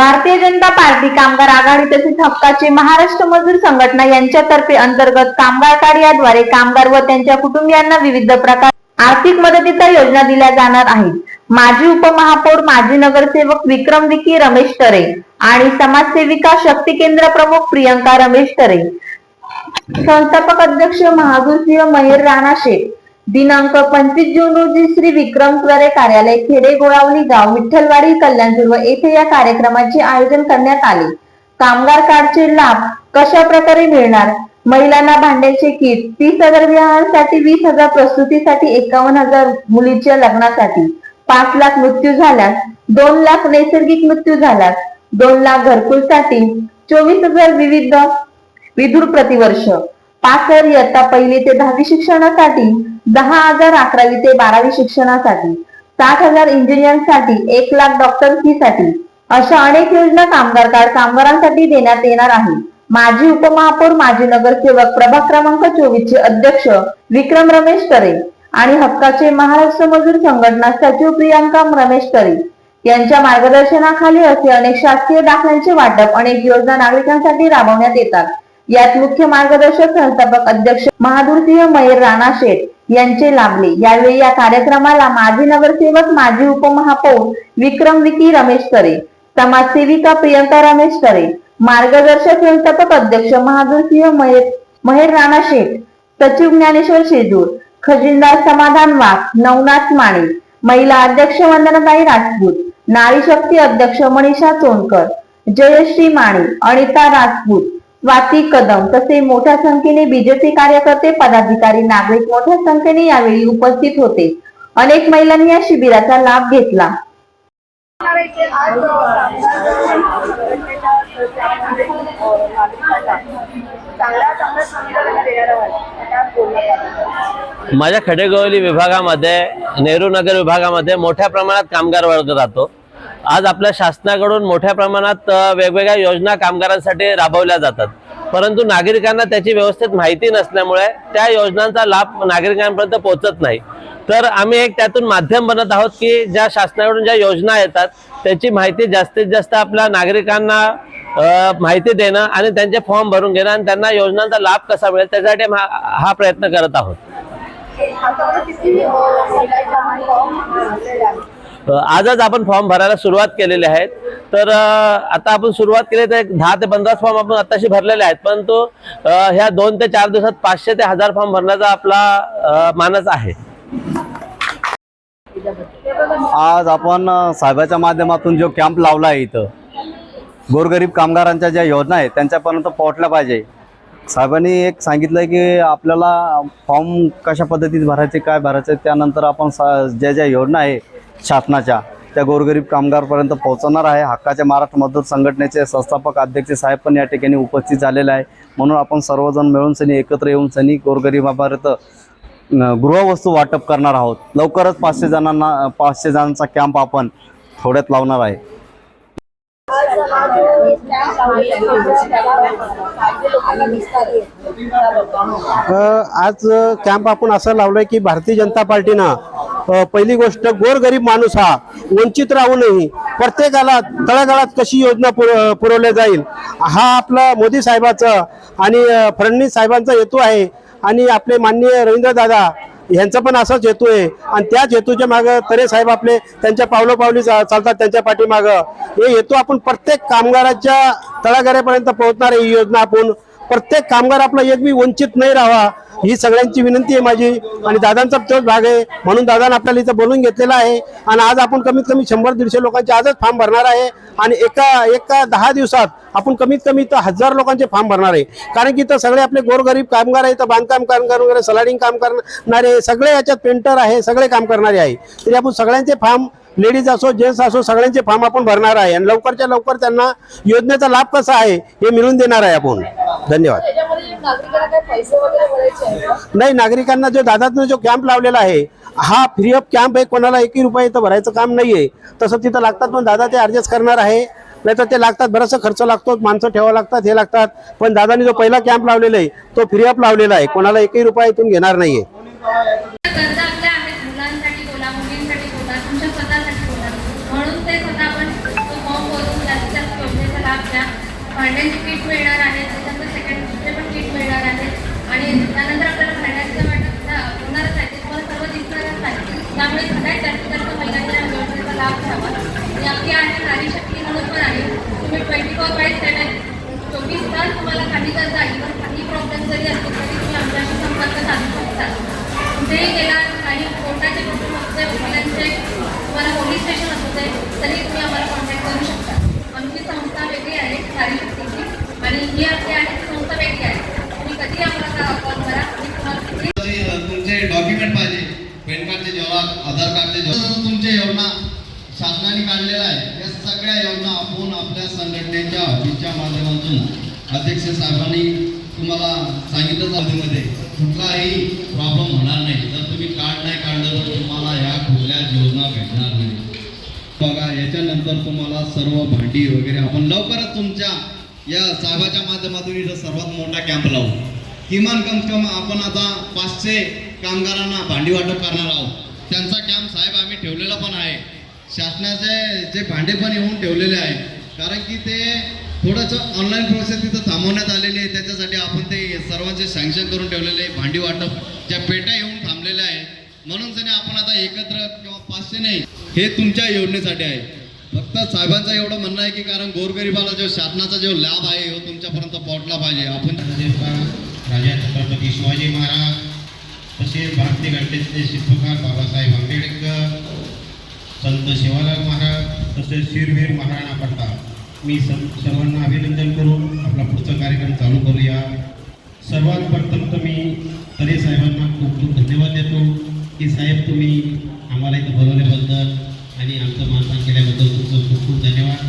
Bharatiya Janata party कामगार आघाडी तसेच हक्काचे महाराष्ट्र मजूर संघटना यांच्यातर्फे अंतर्गत कामगार कार्याद्वारे कामगार व त्यांच्या कुटुंबियांना विविध प्रकार आर्थिक मदतीच्या योजना दिल्या जाणार आहेत. माजी उपमहापौर माजी नगरसेवक विक्रम विकी रमेश तरे आणि समाजसेविका शक्ती केंद्र प्रमुख प्रियंका रमेश तरे. संस्थापक अध्यक्ष महागुरसिंह महेर राणा शेख दिनांक पंचवीस जून रोजी श्री विक्रम कार्यालय खेडे गोळावली गाव विठ्ठलवाडी कल्याणपूर्व येथे या कार्यक्रमाचे आयोजन करण्यात आले. कामगार कार्डचे लाभ कशा प्रकारे मिळणार? महिलांना भांड्याचे किट तीस हजार विवाहांसाठी वीस हजार प्रसूतीसाठी एकावन्न हजार मुलीच्या लग्नासाठी पाच लाख मृत्यू झाल्यास दोन लाख नैसर्गिक मृत्यू झाल्यास दोन लाख घरकुलसाठी चोवीस हजार विविध विदूर प्रतिवर्ष. पाच हजार इयत्ता पहिली ते दहावी शिक्षणासाठी दहा हजार अकरावी ते बारावी शिक्षणासाठी साठ हजार इंजिनियरसाठी एक लाख डॉक्टर फी साठी अशा अनेक योजना कामगार कार्ड कामगारांसाठी देण्यात येणार आहे. माजी उपमहापौर माजी नगरसेवक प्रभाग क्रमांक चोवीस चे अध्यक्ष विक्रम रमेश तरे आणि हक्काचे महाराष्ट्र मजूर संघटना सचिव प्रियांका रमेश तरे यांच्या मार्गदर्शनाखाली असे अनेक शासकीय दाखल्यांचे वाटप अनेक योजना नागरिकांसाठी राबवण्यात येतात. यात मुख्य मार्गदर्शक संस्थापक अध्यक्ष महादूरसिंह महेर राणा शेठ यांचे लाभले. यावेळी या कार्यक्रमाला माजी नगरसेवक माजी उपमहापौर विक्रम विकी रमेश करे समाजसेविका प्रियंका रमेश करे मार्गदर्शक संस्थापक अध्यक्ष महादूरसिंह महेर महेर राणा शेठ सचिव ज्ञानेश्वर शेजूर खजिनदार समाधान वाघ नवनाथ माने महिला अध्यक्ष वंदनाताई राजपूत नारी शक्ती अध्यक्ष मनीषा चोनकर जयश्री माने अनिता राजपूत स्वाती कदम. तसे मोठ्या संख्येने बीजेपी कार्यकर्ते पदाधिकारी नागरिक मोठ्या संख्येने यावेळी उपस्थित होते. अनेक महिलांनी या शिबिराचा लाभ घेतला. माझ्या खडेगवली विभागामध्ये नेहरू नगर विभागामध्ये मोठ्या प्रमाणात कामगार वर्ग राहतो. आज आपल्या शासनाकडून मोठ्या प्रमाणात वेगवेगळ्या योजना कामगारांसाठी राबवल्या जातात. परंतु नागरिकांना त्याची व्यवस्थित माहिती नसल्यामुळे त्या योजनांचा लाभ नागरिकांपर्यंत पोहोचत नाही. तर आम्ही एक त्यातून माध्यम बनत आहोत की ज्या शासनाकडून ज्या योजना येतात त्याची माहिती जास्तीत जास्त आपल्या नागरिकांना माहिती देणं आणि त्यांचे फॉर्म भरून घेणं आणि त्यांना योजनांचा लाभ कसा मिळेल त्यासाठी हा प्रयत्न करत आहोत. आजच आपण फॉर्म भरायला सुरुवात केलेली आहे तर आता आपण सुरुवात केली तर एक दहा ते पंधरा फॉर्म आपण आताशी भरलेले आहेत. परंतु ह्या दोन ते चार दिवसात पाचशे ते हजार फॉर्म भरण्याचा आपला मानस आहे. आज आपण साहेबाच्या माध्यमातून जो कॅम्प लावला आहे इथं गोरगरीब कामगारांच्या ज्या योजना आहेत त्यांच्यापर्यंत पोहोचल्या पाहिजे. साहेबांनी एक सांगितलं की आपल्याला फॉर्म कशा पद्धतीत भरायचे काय भरायचे त्यानंतर आपण सा ज्या ज्या योजना आहे शासनाच्या त्या गोरगरीब कामगारपर्यंत पोहोचवणार आहे. हक्काच्या महाराष्ट्र मजदूर संघटनेचे संस्थापक अध्यक्ष साहेब पण या ठिकाणी उपस्थित झालेले आहे. म्हणून आपण सर्वजण मिळून सनी एकत्र येऊन सनी गोरगरीबापर्यंत गृहवस्तू वाटप करणार आहोत. लवकरच पाचशे जणांना पाचशे जणांचा कॅम्प आपण थोड्यात लावणार आहे. आज कॅम्प आपण असं लावलंय की भारतीय जनता पार्टीनं पहिली गोष्ट गोरगरीब माणूस हा वंचित राहू नये प्रत्येकाला तळागाळात कशी योजना पुर पुरवल्या जाईल हा आपला मोदी साहेबाचं आणि फडणवीस साहेबांचा हेतू आहे. आणि आपले माननीय रवींद्र दादा यांचा पण असाच हेतू आहे. आणि त्याच हेतूच्या मागं तरे साहेब आपले त्यांच्या पावलोपावली चा- चालतात त्यांच्या पाठीमागं. हे हेतू आपण प्रत्येक कामगाराच्या तळागाऱ्यापर्यंत पोहोचणार ही योजना आपण. प्रत्येक कामगार आपला एक बी वंचित नाही राहावा ही सगळ्यांची विनंती आहे माझी. आणि दादांचा तोच भाग आहे. म्हणून दादानं आपल्याला इथं बोलून घेतलेला आहे. आणि आज आपण कमीत कमी शंभर दीडशे लोकांचे आजच फॉर्म भरणार आहे. आणि एका एका दहा दिवसात आपण कमीत कमी इथं हजार लोकांचे फॉर्म भरणार आहे. कारण की इथं सगळे आपले गोरगरीब कामगार आहे इथं बांधकाम कामगार वगैरे सलाडिंग काम करणारे सगळे याच्यात पेंटर आहे सगळे काम करणारे आहे. तरी आपण सगळ्यांचे फॉर्म लेडीज असो जेंट्स असो सगळ्यांचे फॉर्म आपण भरणार आहे. आणि लवकरच्या लवकर त्यांना योजनेचा लाभ कसा आहे हे मिळवून देणार आहे आपण. धन्यवाद. नाही नागरिकांना जो दादानं जो कॅम्प लावलेला आहे हा फ्री ऑफ कॅम्प आहे कोणाला एकही रुपये इथं भरायचं काम नाही आहे तसं तिथं लागतात पण दादा ते ॲडजस्ट करणार आहे. नाही तर ते लागतात बराचसा खर्च लागतो माणसं ठेवावं लागतात हे लागतात. पण दादानी जो पहिला कॅम्प लावलेला आहे तो फ्री ऑफ लावलेला आहे. कोणाला एकही रुपया इथून घेणार नाही आहे गरजा आपल्या आहेत मुलांसाठी बोला मुलींसाठी बोला तुमच्या स्वतःसाठी बोला म्हणून ते स्वतः आपण तो फॉर्म भरून जास्तीत जास्त भांड्यांची किट मिळणार आहे त्याच्यानंतर सेकंड दुसरे पण किट मिळणार आहे आणि त्यानंतर आपल्याला भांड्यांचं वाटप झा- होणारच आहे ते तुम्हाला सर्व दिसणारच आहे त्यामुळे सगळ्यात जास्तीत जास्त महिलांनी या योजनेचा लाभ घ्यावा आणि आपली आहे नारी शक्ती म्हणून पण आहे तुम्ही ट्वेंटी फोर बाय चोवीस तास तुम्हाला काही जर जाईल काही प्रॉब्लेम जरी असतील तरी तुम्ही आमच्याशी संपर्क साधू शकता. कुठेही गेला काही कोर्टाचे प्रॉब्लेम असू दे वकिलांचे तुम्हाला पोलीस स्टेशन असू दे तरी तुम्ही आम्हाला कॉन्टॅक्ट करू शकता. आमची संस्था वेगळी आहे नारी शक्तीची आणि ही आपली आहे ती संस्था वेगळी आहे. तुम्ही कधी आम्हाला कॉल करा आम्ही तुम्हाला तुमचे डॉक्युमेंट पाहिजे पॅन कार्डचे जेव्हा आधार कार्डचे जेव्हा तुमचे योजना शासनाने काढलेल्या आहे. या सगळ्या योजना आपण आपल्या संघटनेच्या ऑफिसच्या माध्यमातून. अध्यक्ष साहेबांनी तुम्हाला सांगितलं मध्ये कुठलाही प्रॉब्लेम होणार नाही. जर तुम्ही कार्ड नाही काढलं तर तुम्हाला ह्या कुठल्या योजना भेटणार नाही. बघा याच्यानंतर तुम्हाला सर्व भांडी वगैरे आपण लवकरच तुमच्या या साहेबाच्या माध्यमातून इथं सर्वात मोठा कॅम्प लावू. किमान कम कम आपण आता पाचशे कामगारांना भांडी वाटप करणार आहोत. त्यांचा कॅम्प साहेब आम्ही ठेवलेला पण आहे. शासनाचे जे भांडे पण येऊन ठेवलेले आहे कारण की ते थोडंसं ऑनलाईन प्रोसेस तिथं थांबवण्यात आलेली आहे. त्याच्यासाठी आपण ते सर्वांचे सँक्शन करून ठेवलेले आहे. भांडी वाटप ज्या पेट्या येऊन थांबलेल्या आहेत म्हणून त्याने आपण आता एकत्र किंवा पाचशे नाही हे तुमच्या योजनेसाठी आहे. फक्त साहेबांचं एवढं म्हणणं आहे की कारण गोरगरिबाला जो शासनाचा जो लाभ आहे तो तुमच्यापर्यंत पोहोचला पाहिजे. आपण राजा छत्रपती शिवाजी महाराज तसेच भारतीय घटनेचे शिल्पकार बाबासाहेब आंबेडकर संत शिवालाल महाराज तसेच शिरवीर महाराणा प्रताप मी सं सर्वांना अभिनंदन करून आपला पुढचा कार्यक्रम चालू करूया. सर्वात प्रथम तर मी तरे साहेबांना खूप खूप धन्यवाद देतो की साहेब तुम्ही आम्हाला इथं बोलवल्याबद्दल आणि आमचं मानपान केल्याबद्दल तुमचं खूप खूप धन्यवाद.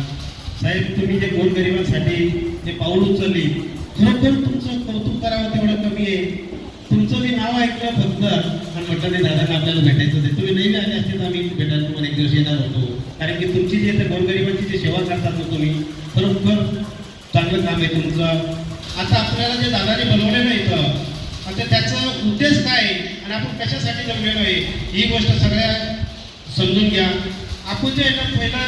साहेब तुम्ही जे गोरगरिबांसाठी जे पाऊल उचलली खरोखर तुमचं कौतुक करावं तेवढं कमी आहे. तुमचं मी नाव ऐकलं फक्त. म्हटलं नाही दादांना आपल्याला भेटायचं ते तुम्ही नाही आले असते तर आम्ही भेटायला तुम्हाला एक दिवस येणार होतो. कारण की तुमची जी इथे गोरगरिबांची जी सेवा करतात ना तुम्ही खरोखर चांगलं काम आहे तुमचं. आता आपल्याला जे दादाने बनवलेलं आहे इथं आता त्याचा उद्देश काय आहे? आणि आपण कशासाठी जमलेलो आहे? ही गोष्ट सगळ्या समजून घ्या. आपण जे आहे ना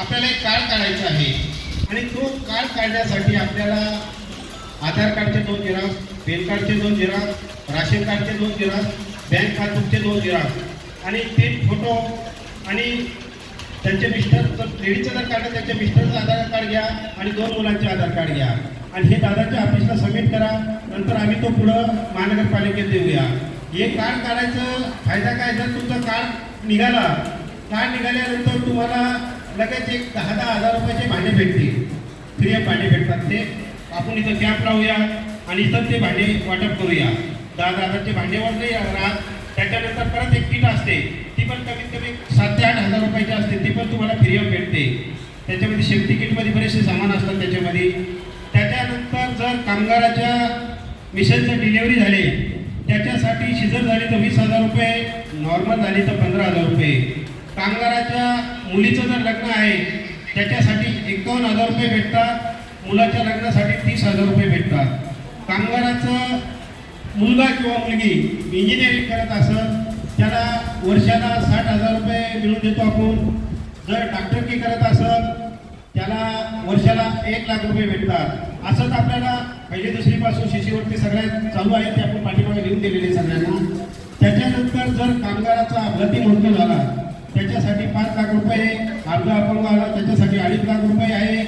आपल्याला एक कार्ड काढायचं आहे आणि तो कार्ड काढण्यासाठी आपल्याला आधार कार्डचे दोन जिराक्स पॅन कार्डचे दोन जिराक्स राशन कार्डचे दोन जिराक्स बँक पासबुकचे दोन जिराक्स आणि तीन फोटो आणि त्यांचे मिस्टर जर लेडीचं जर काढलं त्यांच्या मिस्टरचं आधार कार्ड घ्या आणि दोन मुलांचे आधार कार्ड घ्या. आणि हे दादाच्या ऑफिसला सबमिट करा. नंतर आम्ही तो पुढं महानगरपालिकेत देऊया. हे कार्ड काढायचं फायदा काय? जर तुमचं कार्ड निघाला कार्ड निघाल्यानंतर तुम्हाला लगेच एक दहा दहा हजार रुपयाचे भांडे भेटतील. फ्री ऑफ भांडे भेटतात ते. आपण इथं कॅम्प लावूया आणि इथं ते भांडे वाटप करूया. दहा हजारचे भांडेवर नाही राहत त्याच्यानंतर परत एक किट असते. ती पण कमीत कमी सात ते आठ हजार रुपयाची असते. ती पण तुम्हाला फ्री ऑफ भेटते त्याच्यामध्ये शेफ्टी किटमध्ये बरेचसे सामान असतात त्याच्यामध्ये. त्याच्यानंतर जर कामगाराच्या मिशनचं डिलेवरी झाली त्याच्यासाठी शिजर झाली तर वीस हजार रुपये नॉर्मल झाली तर पंधरा हजार रुपये. कामगाराच्या मुलीचं जर लग्न आहे त्याच्यासाठी एकावन्न हजार रुपये भेटतात. मुलाच्या लग्नासाठी तीस हजार रुपये भेटतात. कामगाराचं मुलगा किंवा मुलगी इंजिनिअरिंग करत असत त्याला वर्षाला साठ हजार रुपये मिळून देतो आपण. जर डॉक्टरकी करत असत त्याला वर्षाला एक लाख रुपये भेटतात. असंच आपल्याला पहिली दुसरीपासून शिष्यवृत्ती सगळ्यात चालू आहे ते आपण पाठीमागे लिहून दिलेले सगळ्यांना. त्याच्यानंतर जर कामगाराचा अपघाती मृत्यू झाला त्याच्यासाठी पाच लाख रुपये अर्ध अपंग आला त्याच्यासाठी अडीच लाख रुपये आहे.